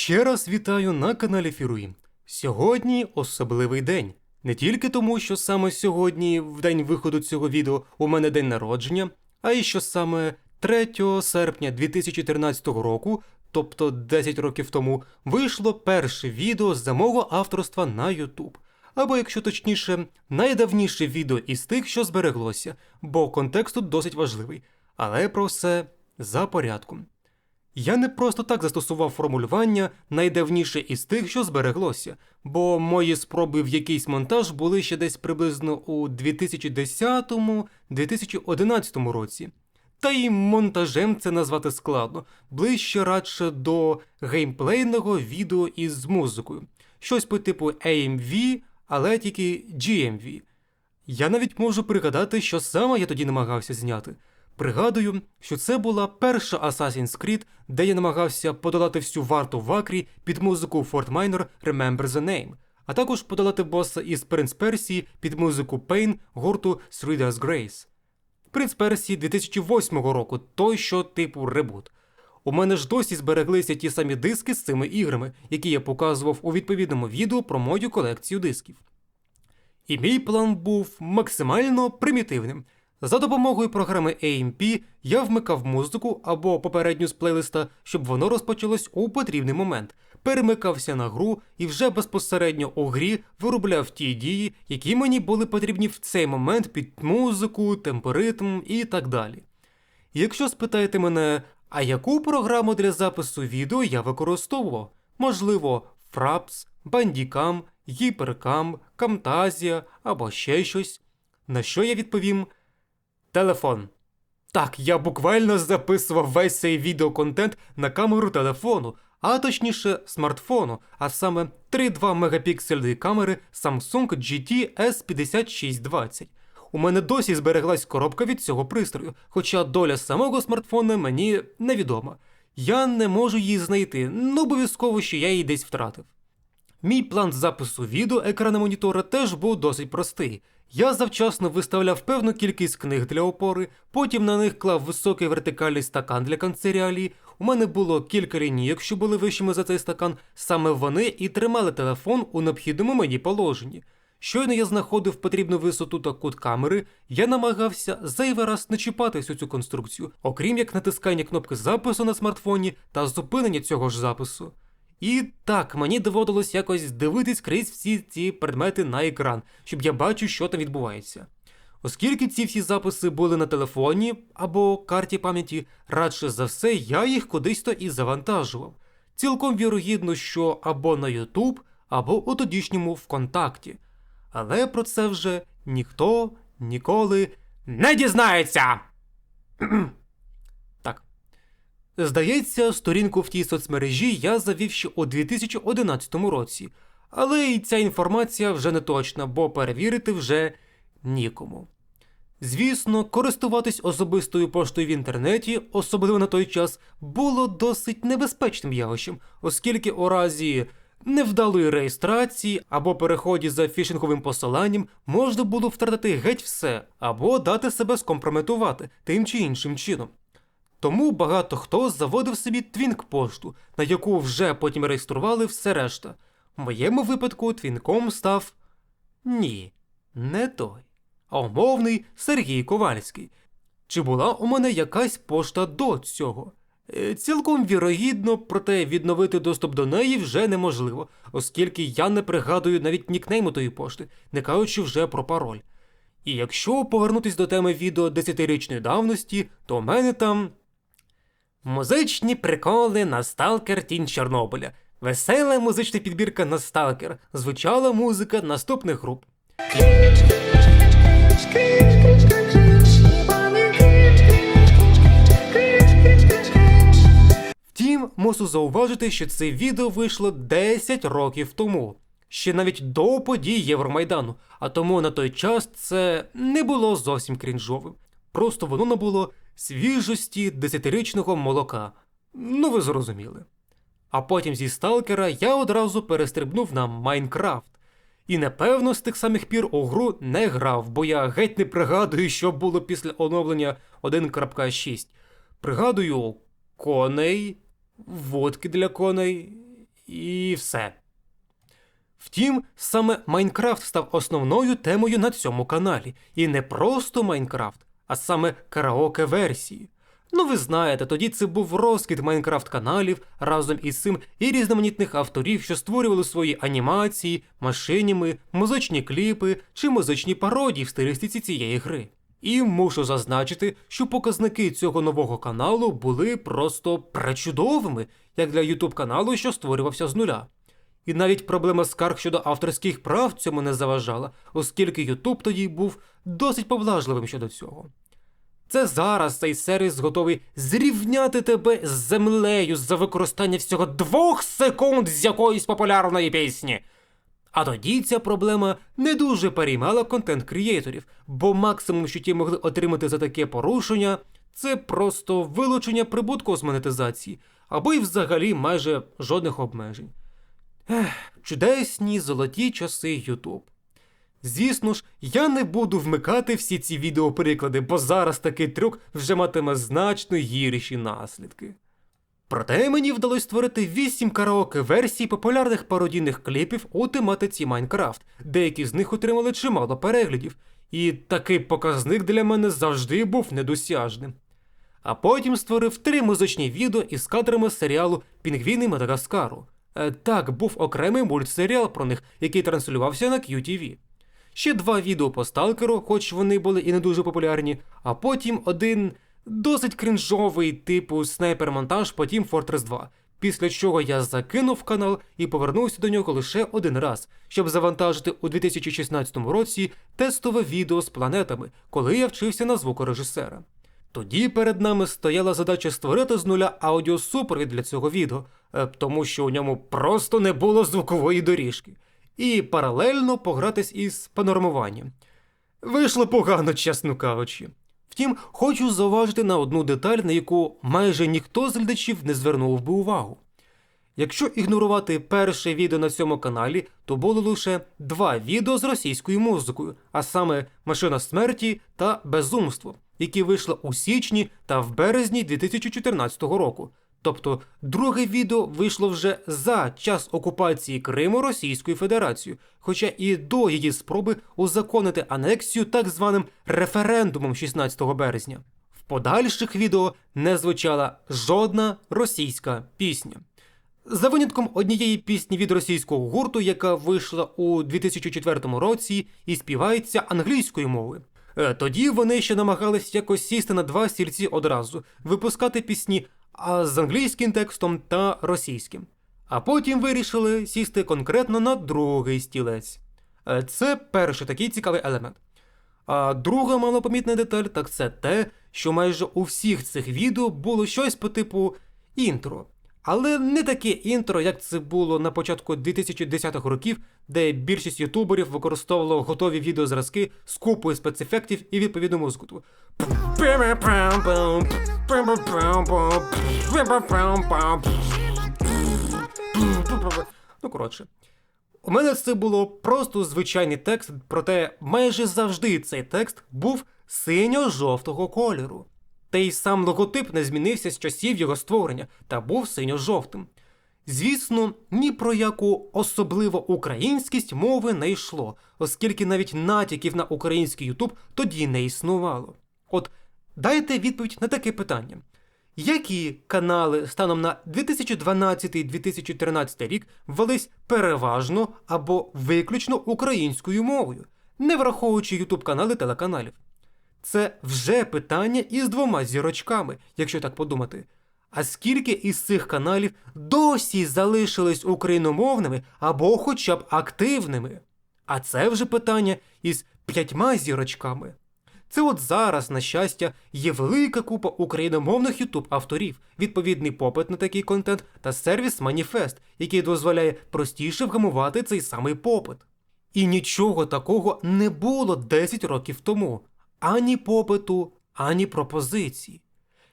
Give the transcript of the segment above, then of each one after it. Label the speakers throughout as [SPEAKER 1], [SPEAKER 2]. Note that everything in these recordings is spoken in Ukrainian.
[SPEAKER 1] Ще раз вітаю на каналі Фіруї. Сьогодні особливий день. Не тільки тому, що саме сьогодні, в день виходу цього відео, у мене день народження, а й що саме 3 серпня 2013 року, тобто 10 років тому, вийшло перше відео за мого авторства на YouTube. Або, якщо точніше, найдавніше відео із тих, що збереглося, бо контекст тут досить важливий. Але про все за порядком. Я не просто так застосував формулювання найдавніше із тих, що збереглося, бо мої спроби в якийсь монтаж були ще десь приблизно у 2010-2011 році. Та й монтажем це назвати складно, ближче радше до геймплейного відео із музикою. Щось по типу AMV, але тільки GMV. Я навіть можу пригадати, що саме я тоді намагався зняти. Пригадую, що це була перша Assassin's Creed, де я намагався подолати всю варту в Акрі під музику Fort Minor Remember the Name, а також подолати боса із Принц Персії під музику Pain гурту Days Grace. Принц Персії 2008 року, той, що типу ребут. У мене ж досі збереглися ті самі диски з цими іграми, які я показував у відповідному відео про мою колекцію дисків. І мій план був максимально примітивним. За допомогою програми AMP я вмикав музику або попередню з плейлиста, щоб воно розпочалось у потрібний момент, перемикався на гру і вже безпосередньо у грі виробляв ті дії, які мені були потрібні в цей момент під музику, темпоритм і так далі. Якщо спитаєте мене, а яку програму для запису відео я використовував? Можливо, Fraps, Bandicam, Hypercam, Camtasia або ще щось. На що я відповім? Телефон. Так, я буквально записував весь цей відеоконтент на камеру телефону, а точніше смартфону, а саме 3,2 мегапіксельної камери Samsung GT S5620. У мене досі збереглась коробка від цього пристрою, хоча доля самого смартфона мені невідома. Я не можу її знайти, ну обов'язково, що я її десь втратив. Мій план запису відео екрана монітора теж був досить простий. Я завчасно виставляв певну кількість книг для опори, потім на них клав високий вертикальний стакан для канцеріалії. У мене було кілька лінійок, що були вищими за цей стакан. Саме вони і тримали телефон у необхідному мені положенні. Щойно я знаходив потрібну висоту та кут камери, я намагався зайвий раз не чіпати всю цю конструкцію, окрім як натискання кнопки запису на смартфоні та зупинення цього ж запису. І так, мені доводилось якось дивитись крізь всі ці предмети на екран, щоб я бачив, що там відбувається. Оскільки ці всі записи були на телефоні або карті пам'яті, радше за все, я їх кудись то і завантажував. Цілком вірогідно, що або на YouTube, або у тодішньому ВКонтакті. Але про це вже ніхто ніколи не дізнається. Здається, сторінку в тій соцмережі я завів ще у 2011 році, але і ця інформація вже не точна, бо перевірити вже нікому. Звісно, користуватись особистою поштою в інтернеті, особливо на той час, було досить небезпечним явищем, оскільки у разі невдалої реєстрації або переході за фішинговим посиланням можна було втратити геть все або дати себе скомпрометувати тим чи іншим чином. Тому багато хто заводив собі твінк пошту, на яку вже потім реєстрували все решта. В моєму випадку твінком став ні, не той, а умовний Сергій Ковальський. Чи була у мене якась пошта до цього? Е, Цілком вірогідно, проте відновити доступ до неї вже неможливо, оскільки я не пригадую навіть нікнейму тої пошти, не кажучи вже про пароль. І якщо повернутись до теми відео 10-річної давності, то у мене там Музичні приколи на сталкер Тінь Чорнобиля. Весела музична підбірка на сталкер. Звучала музика наступних груп. Втім, мусу зауважити, що це відео вийшло 10 років тому, ще навіть до подій Євромайдану, а тому на той час це не було зовсім крінжовим. Просто воно набуло свіжості десятирічного молока. Ну ви зрозуміли. А потім зі сталкера я одразу перестрибнув на Майнкрафт. І напевно з тих самих пір у гру не грав, бо я геть не пригадую, що було після оновлення 1.6. Пригадую коней, водки для коней і все. Втім, саме Майнкрафт став основною темою на цьому каналі. І не просто Майнкрафт, а саме караоке версії. Ну, ви знаєте, тоді це був розкид Майнкрафт каналів разом із цим і різноманітних авторів, що створювали свої анімації, машиніми, музичні кліпи чи музичні пародії в стилістиці цієї гри. І мушу зазначити, що показники цього нового каналу були просто пречудовими, як для YouTube каналу, що створювався з нуля. І навіть проблема скарг щодо авторських прав цьому не заважала, оскільки YouTube тоді був досить поблажливим щодо цього. Це зараз цей сервіс готовий зрівняти тебе з землею за використання всього двох секунд з якоїсь популярної пісні. А тоді ця проблема не дуже переймала контент креаторів, бо максимум, що ті могли отримати за таке порушення, це просто вилучення прибутку з монетизації, або й взагалі майже жодних обмежень. Ех, чудесні золоті часи Ютуб. Звісно ж, я не буду вмикати всі ці відеоприклади, бо зараз такий трюк вже матиме значно гірші наслідки. Проте мені вдалося створити 8 караоке версій популярних пародійних кліпів у тематиці Майнкрафт, деякі з них отримали чимало переглядів, і такий показник для мене завжди був недосяжним. А потім створив три музичні відео із кадрами серіалу Пінгвіни Мадагаскару. Е, так, був окремий мультсеріал про них, який транслювався на QTV. Ще два відео по сталкеру, хоч вони були і не дуже популярні, а потім один досить крінжовий типу снайпер-монтаж по Team Fortress 2, після чого я закинув канал і повернувся до нього лише один раз, щоб завантажити у 2016 році тестове відео з планетами, коли я вчився на звукорежисера. Тоді перед нами стояла задача створити з нуля аудіосупровід для цього відео, е, тому що у ньому просто не було звукової доріжки, і паралельно погратись із панормуванням. Вийшло погано, чесно кажучи. Втім, хочу зауважити на одну деталь, на яку майже ніхто з глядачів не звернув би увагу. Якщо ігнорувати перше відео на цьому каналі, то було лише два відео з російською музикою, а саме Машина смерті та Безумство, які вийшли у січні та в березні 2014 року. Тобто друге відео вийшло вже за час окупації Криму Російською Федерацією, хоча і до її спроби узаконити анексію так званим референдумом 16 березня. В подальших відео не звучала жодна російська пісня. За винятком однієї пісні від російського гурту, яка вийшла у 2004 році і співається англійською мовою. Е, Тоді вони ще намагались якось сісти на два стільці одразу, випускати пісні а з англійським текстом та російським. А потім вирішили сісти конкретно на другий стілець. Е, Це перший такий цікавий елемент. А друга малопомітна деталь так це те, що майже у всіх цих відео було щось по типу інтро. Але не таке інтро, як це було на початку 2010-х років, де більшість ютуберів використовувало готові відеозразки з купою спецефектів і відповідну музику. Ну, коротше. У мене це було просто звичайний текст, проте майже завжди цей текст був синьо-жовтого кольору. Та й сам логотип не змінився з часів його створення та був синьо-жовтим. Звісно, ні про яку особливо українськість мови не йшло, оскільки навіть натяків на український Ютуб тоді не існувало. От дайте відповідь на таке питання. Які канали станом на 2012-2013 рік велись переважно або виключно українською мовою, не враховуючи ютуб канали телеканалів? Це вже питання із двома зірочками, якщо так подумати. А скільки із цих каналів досі залишились україномовними або хоча б активними? А це вже питання із п'ятьма зірочками. Це от зараз, на щастя, є велика купа україномовних ютуб авторів, відповідний попит на такий контент та сервіс Маніфест, який дозволяє простіше вгамувати цей самий попит. І нічого такого не було 10 років тому ані попиту, ані пропозиції.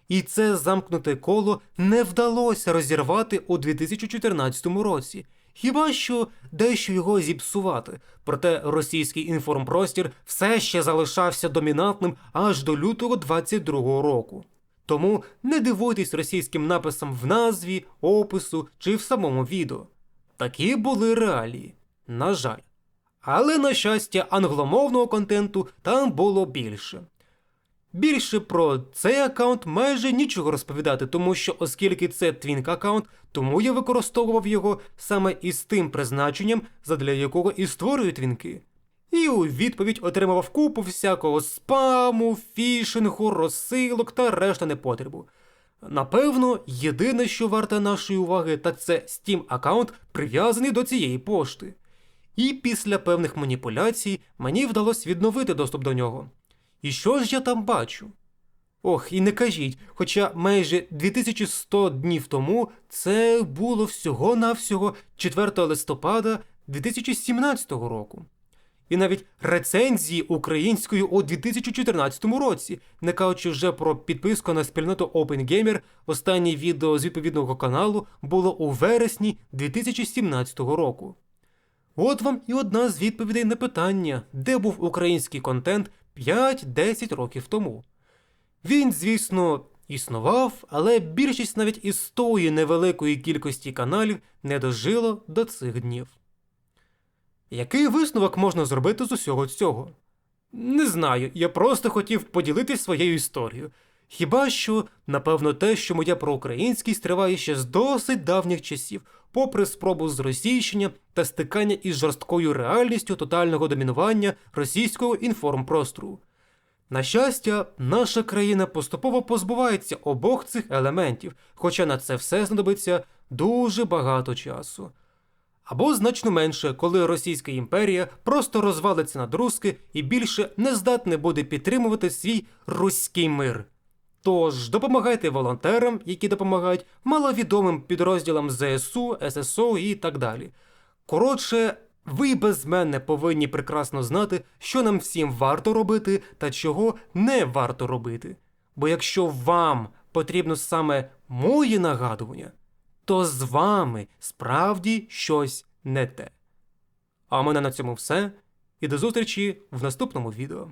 [SPEAKER 1] І це замкнуте коло не вдалося розірвати у 2014 році, хіба що дещо його зіпсувати. Проте російський інформпростір все ще залишався домінантним аж до лютого 22-го року. Тому не дивуйтесь російським написам в назві, опису чи в самому відео. такі були реалії. На жаль. Але, на щастя, англомовного контенту там було більше. Більше про цей аккаунт майже нічого розповідати, тому що, оскільки це твінк аккаунт, тому я використовував його саме із тим призначенням, задля якого і створюю твінки. І у відповідь отримував купу всякого спаму, фішингу, розсилок та решта непотребу. Напевно, єдине, що варте нашої уваги, так це Steam аккаунт прив'язаний до цієї пошти. І після певних маніпуляцій мені вдалося відновити доступ до нього. І що ж я там бачу? Ох, і не кажіть, хоча майже 2100 днів тому це було всього-навсього 4 листопада 2017 року. І навіть рецензії українською у 2014 році, не кажучи вже про підписку на спільноту OpenGamer, останнє відео з відповідного каналу було у вересні 2017 року. От вам і одна з відповідей на питання, де був український контент 5-10 років тому. Він, звісно, існував, але більшість навіть із тої невеликої кількості каналів не дожило до цих днів. Який висновок можна зробити з усього цього? Не знаю, я просто хотів поділитися своєю історією. Хіба що, напевно, те, що моя проукраїнськість триває ще з досить давніх часів, попри спробу зросійщення та стикання із жорсткою реальністю тотального домінування російського інформпростору. На щастя, наша країна поступово позбувається обох цих елементів, хоча на це все знадобиться дуже багато часу. Або значно менше, коли Російська імперія просто розвалиться на друзки і більше не здатне буде підтримувати свій руський мир. Тож допомагайте волонтерам, які допомагають маловідомим підрозділам ЗСУ, ССО і так далі. Коротше, ви без мене повинні прекрасно знати, що нам всім варто робити та чого не варто робити. Бо якщо вам потрібно саме мої нагадування, то з вами справді щось не те. А у мене на цьому все. І до зустрічі в наступному відео.